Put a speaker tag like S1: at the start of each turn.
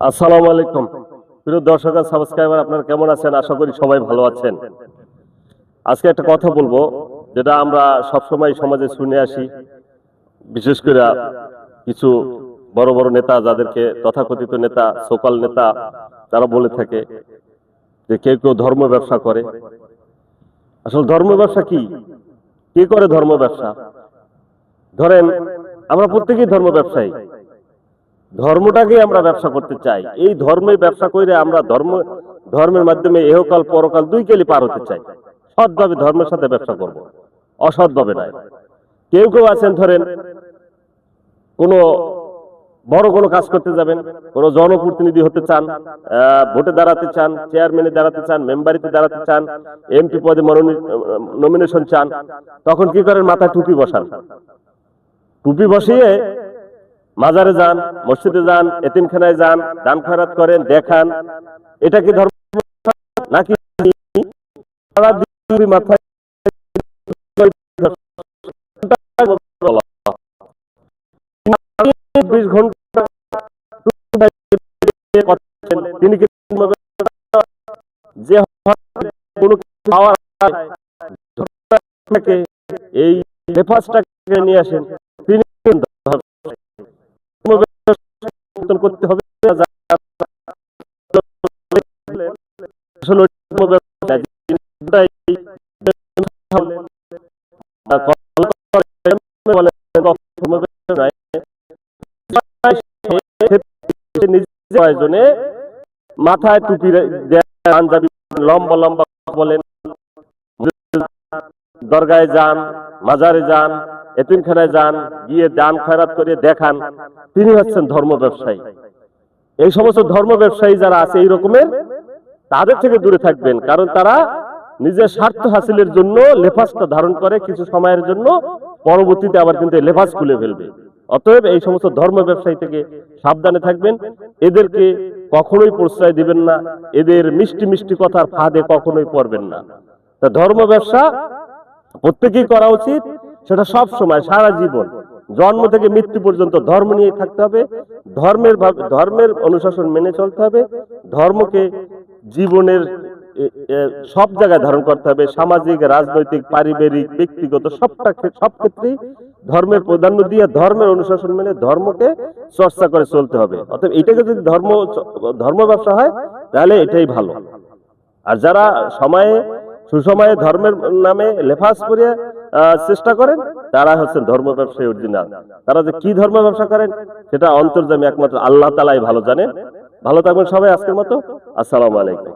S1: আসসালামু আলাইকুম। প্রিয় দর্শক আর সাবস্ক্রাইবার, আপনারা কেমন আছেন? আশা করি সবাই ভালো আছেন। আজকে একটা কথা বলব, যেটা আমরা সবসময় সমাজে শুনে আসি। বিশেষ করে কিছু বড় বড় নেতা, যাদেরকে তথাকথিত নেতা সোকাল নেতা, তারা বলে থাকে যে কেউ কেউ ধর্ম ব্যবসা করে। আসলে ধর্ম ব্যবসা কি? কে করে ধর্ম ব্যবসা? ধরেন, আমরা প্রত্যেকেই ধর্ম ব্যবসায়ী। ধর্মটাকে আমরা ব্যবসা করতে চাই। এই ধর্মের ব্যবসা করে আমরা ধর্ম, ধর্মের মাধ্যমে এহকাল, পরকাল দুই কেলি পার হতে চাই। সৎভাবে ধর্মের সাথে ব্যবসা করব। অসৎভাবে নয়। কেউ কেউ আছেন, ধরেন, কোনো বড় কোনো কাজ করতে যাবেন, কোনো জনপ্রতিনিধি হতে চান ভোটে দাঁড়াতে চান, চেয়ারম্যানে দাঁড়াতে চান, মেম্বারিতে দাঁড়াতে চান, এমপি পদে নমিনেশন চান, তখন কি করেন, মাথায় টুপি বসান। টুপি বসিয়ে মাজারে যান, মসজিদে যান, এতিমখানায় যান, দান খয়রাত করেন, দেখান। এটা কি ধর্ম নাকি যে এই নিয়ে আসেন তিনি কিন্তু পরিবর্তন করতে হবে। মাথায় টুপি পাঞ্জাবি লম্বা লম্বা বলেন। দরগায় যান মাজারে যান এতিমখানায় যান, গিয়ে দান খয়রাত করে দেখান, তিনি হচ্ছেন ধর্ম ব্যবসায়ী। এই সমস্ত ধর্ম ব্যবসায়ী যারা আছে এই রকমের, তাদের থেকে দূরে থাকবেন, কারণ তারা নিজের স্বার্থ হাসিলের জন্য লেফাসটা ধারণ করে, কিছু সময়ের জন্য পরবর্তীতে আবার কিন্তু লেফাস খুলে ফেলবে। অতএব এই সমস্ত ধর্ম ব্যবসায়ী থেকে সাবধানে থাকবেন, এদেরকে কখনোই প্রশ্রয় দিবেন না, এদের মিষ্টি মিষ্টি কথার ফাঁদে কখনোই পড়বেন না। তা ধর্ম ব্যবসা প্রত্যেকেই করা উচিত সেটা সব সময় সারা জীবন। জন্ম থেকে মৃত্যু পর্যন্ত ধর্ম নিয়ে থাকতে হবে ধর্মের ধর্মের অনুশাসন মেনে চলতে হবে ধর্মকে জীবনের সব জায়গায় ধারণ করতে হবে সামাজিক রাজনৈতিক পারিবারিক ব্যক্তিগত সবটা সব ক্ষেত্রেই ধর্মের প্রাধান্য দিয়ে ধর্মের অনুশাসন মেনে ধর্মকে চর্চা করে চলতে হবে। অর্থাৎ এটাকে যদি ধর্ম ধর্ম ব্যবসা হয় তাহলে এটাই ভালো। আর যারা সময়ে সুসময়ে ধর্মের নামে লেফাস করে আহ, চেষ্টা করেন, তারা হচ্ছেন ধর্ম ব্যবসায়ী অরিজিনাল। তারা যে কি ধর্ম ব্যবসা করেন, সেটা অন্তর্জামী একমাত্র আল্লাহ তালাই ভালো জানেন। ভালো থাকবেন সবাই আজকের মতো। আসসালামু আলাইকুম।